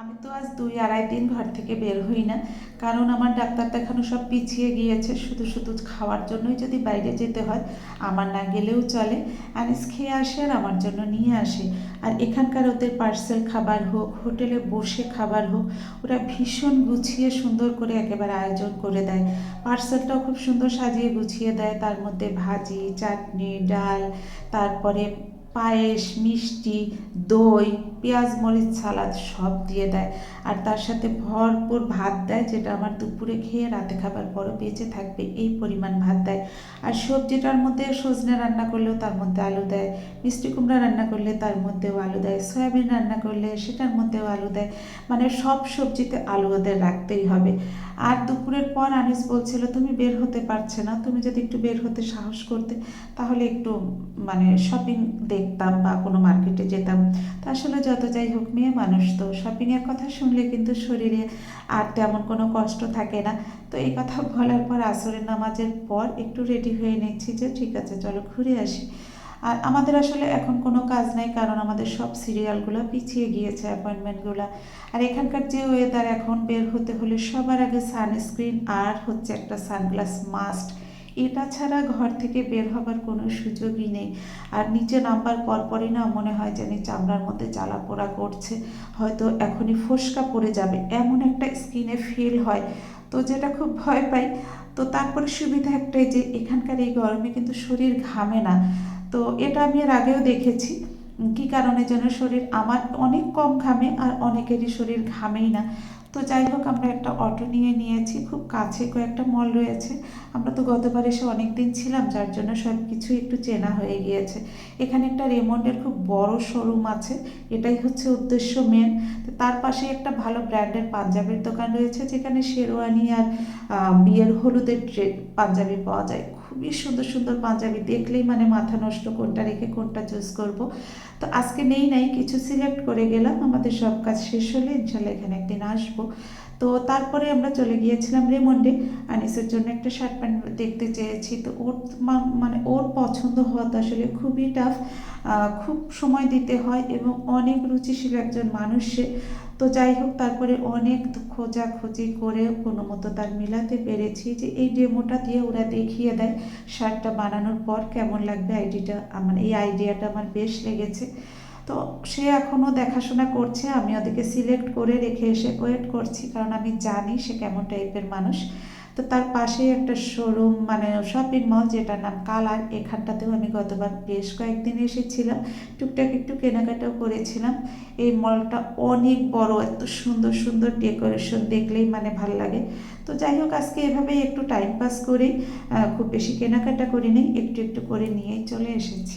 আমি তো আজ দুই আড়াই দিন ঘর থেকে বের হই না। কারণ আমার ডাক্তার দেখানো সব পিছিয়ে গিয়েছে। শুধু শুধু খাওয়ার জন্যই যদি বাইরে যেতে হয়, আমার না গেলেও চলে। আনিস খেয়ে আসে আর আমার জন্য নিয়ে আসে। আর এখানকার ওদের পার্সেল খাবার হোক, হোটেলে বসে খাবার হোক, ওরা ভীষণ গুছিয়ে সুন্দর করে একেবারে আয়োজন করে দেয়। পার্সেলটাও খুব সুন্দর সাজিয়ে গুছিয়ে দেয়। তার মধ্যে ভাজি, চাটনি, ডাল, তারপরে পায়েস, মিষ্টি, দই, পেঁয়াজ, মরিচ, সালাদ সব দিয়ে দেয়। আর তার সাথে ভরপুর ভাত দেয়, যেটা আমার দুপুরে খেয়ে রাতে খাবার পরও বেঁচে থাকবে, এই পরিমাণ ভাত দেয়। আর সবজিটার মধ্যে সজনে রান্না করলেও তার মধ্যে আলু দেয়, মিষ্টি কুমড়া রান্না করলে তার মধ্যেও আলু দেয়, সয়াবিন রান্না করলে সেটার মধ্যেও আলু দেয়। মানে সব সবজিতে আলু ওদের রাখতেই হবে। আর দুপুরের পর আনিস বলছিল, তুমি বের হতে পারছে না। তুমি যদি একটু বের হতে সাহস করতে, তাহলে একটু মানে শপিং দেখতাম বা কোনো মার্কেটে যেতাম। তা আসলে যত যাই হোক, মেয়ে মানুষ তো। শপিংয়ের কথা শুনলে কিন্তু শরীরে আর তেমন কোনো কষ্ট থাকে না। তো এই কথা বলার পর আসরের নামাজের পর একটু রেডি হয়ে নিচ্ছি যে, ঠিক আছে, চলো ঘুরে আসি। আর আমাদের আসলে এখন কোনো কাজ নাই, কারণ আমাদের সব সিরিয়ালগুলো পিছিয়ে গিয়েছে, অ্যাপয়েন্টমেন্টগুলো। আর এখানকার যে ওয়েদার এখন বের হতে হলে সবার আগে সানস্ক্রিন আর হচ্ছে একটা সানগ্লাস মাস্ট এটা ছাড়া ঘর থেকে বের হবার কোনো সুযোগই নেই। আর নিচে নামবার পরপরই না মনে হয় যেন চামড়ার মধ্যে জ্বালা পোড়া করছে। হয়তো এখনই ফোসকা পড়ে যাবে, এমন একটা স্কিনে ফিল হয়। তো যেটা খুব ভয় পাই, তো তারপরে সুবিধা একটাই যে এখানকার এই গরমে কিন্তু শরীর ঘামে না। তো এটা আমি এর আগেও দেখেছি, কী কারণে যেন শরীর আমার অনেক কম ঘামে আর অনেকেরই শরীর ঘামেই না। তো যাই হোক, আমরা একটা অটো নিয়ে নিয়েছি, খুব কাছে কয়েকটা মল রয়েছে। আমরা তো গতবার এসে অনেক দিন ছিলাম, যার জন্য সব কিছু একটু চেনা হয়ে গিয়েছে। এখানে একটা রেমন্ডের খুব বড় শোরুম আছে, এটাই হচ্ছে উদ্দেশ্য মেন তার পাশে একটা ভালো ব্র্যান্ডের পাঞ্জাবির দোকান রয়েছে, যেখানে শেরওয়ানি আর বিয়ের হলুদের পাঞ্জাবি পাওয়া যায়। খুবই সুন্দর সুন্দর পাঞ্জাবি দেখলেই মানে মাথা নষ্ট কোনটা রেখে কোনটা চুজ করব। তো আজকে নেই নাই, কিছু সিলেক্ট করে গেলাম, আমাদের সব কাজ শেষ হলে ইনশাল্লাহ এখানে একদিন আসব। তো তারপরে আমরা চলে গিয়েছিলাম রেমন্ডে, আনিসের জন্য একটা শার্ট প্যান্ট দেখতে চেয়েছি। তো ওর মানে ওর পছন্দ হওয়া তো আসলে খুবই টাফ খুব সময় দিতে হয় এবং অনেক রুচিশীল একজন মানুষ তো যাই হোক, তারপরে অনেক খোঁজাখুঁজি করে কোনো মতো তার মিলাতে পেরেছি যে এই ডেমোটা দিয়ে ওরা দেখিয়ে দেয়। শার্টটা বানানোর পর কেমন লাগবে আইডিটা? আমার এই আইডিয়াটা আমার বেশ লেগেছে। তো সে এখনও দেখাশোনা করছে, আমি ওদেরকে সিলেক্ট করে রেখে এসে ওয়েট করছি, কারণ আমি জানি সে কেমন টাইপের মানুষ। তো তার পাশেই একটা শোরুম মানে শপিং মল যেটার নাম কালার, এখানটাতেও আমি গতবার বেশ কয়েকদিন এসেছিলাম। টুকটাক একটু কেনাকাটাও করেছিলাম। এই মলটা অনেক বড়, এত সুন্দর সুন্দর ডেকোরেশন দেখলেই মানে ভালো লাগে। তো যাই হোক, আজকে এভাবেই একটু টাইম পাস করেই খুব বেশি কেনাকাটা করি নেই একটু একটু করে নিয়েই চলে এসেছি।